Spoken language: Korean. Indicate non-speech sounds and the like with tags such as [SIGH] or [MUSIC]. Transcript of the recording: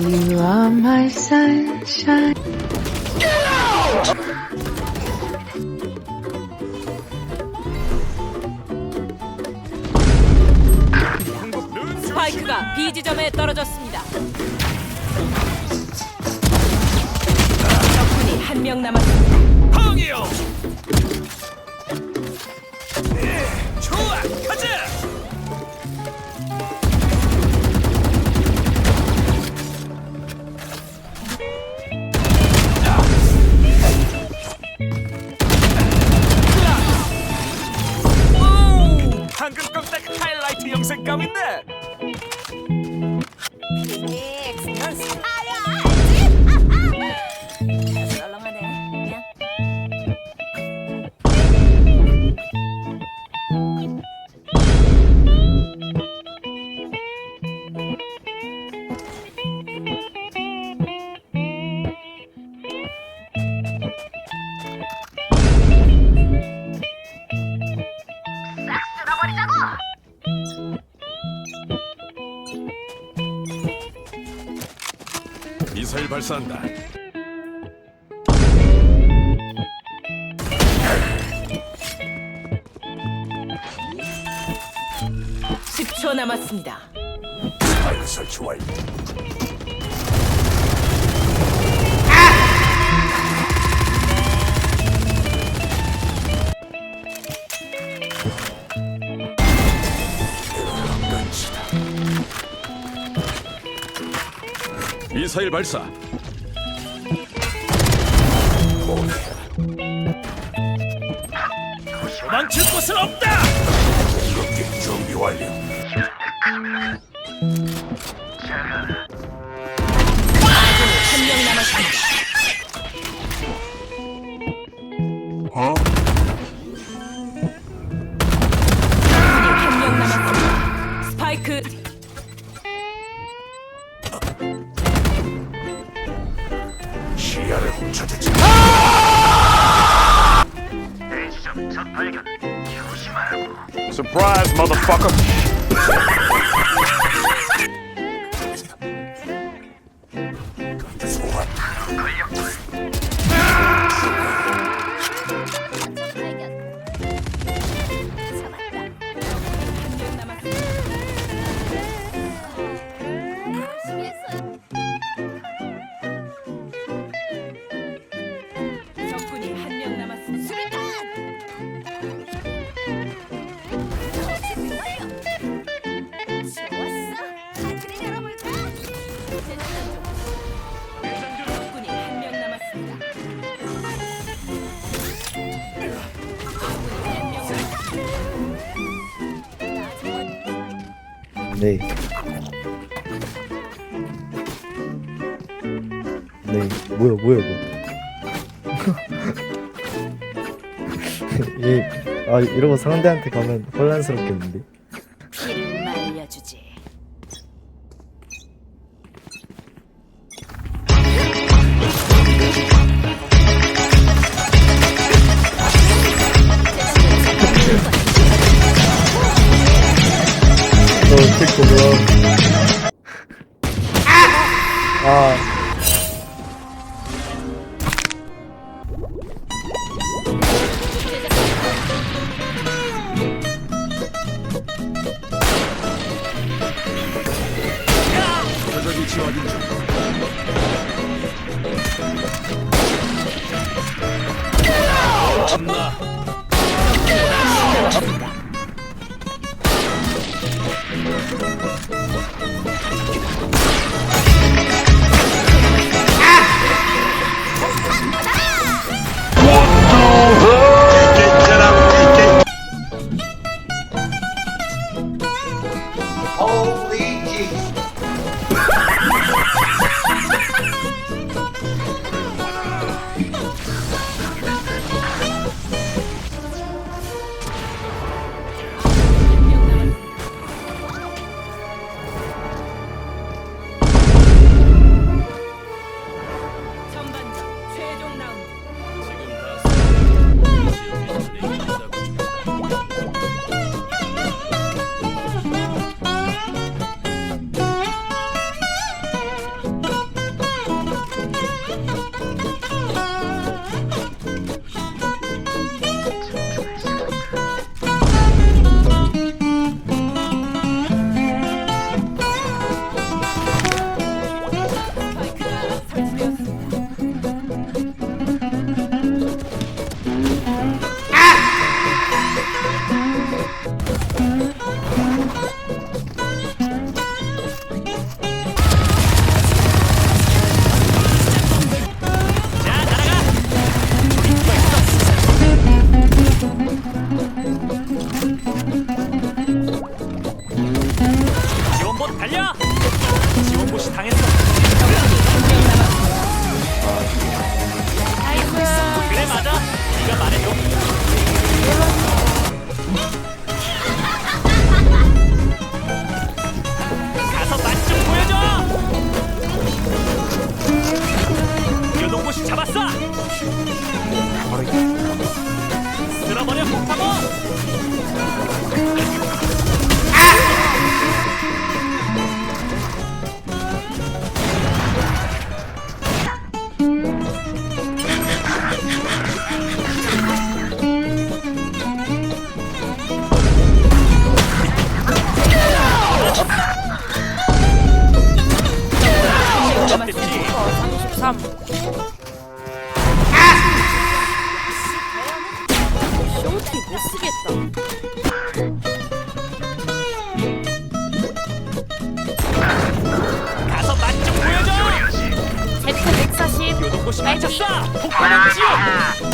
You are my sunshine. 스파이크가 B 지점에 떨어졌습니다. 적군이 한 명 남았습니다. 항이요! 네, 좋아, 방금 건딱 하이라이트 영상감인데. 미사일 발사한다. 십초 남았습니다. 스파이크 설치 완료. 미사일 발사. 도망칠 곳은 없다. 공격 준비 완료. 한 명 남았습니다. Surprise, motherfucker! 네. 네, 뭐야, 뭐야, 이거. [LAUGHS] 이, 아, 이러고 상대한테 가면 혼란스럽겠는데? 아. 표적 쓸어 쓰겠다. 가서 맛 좀 보여줘 제트 140. 교동고시 맞췄어 폭발력 지원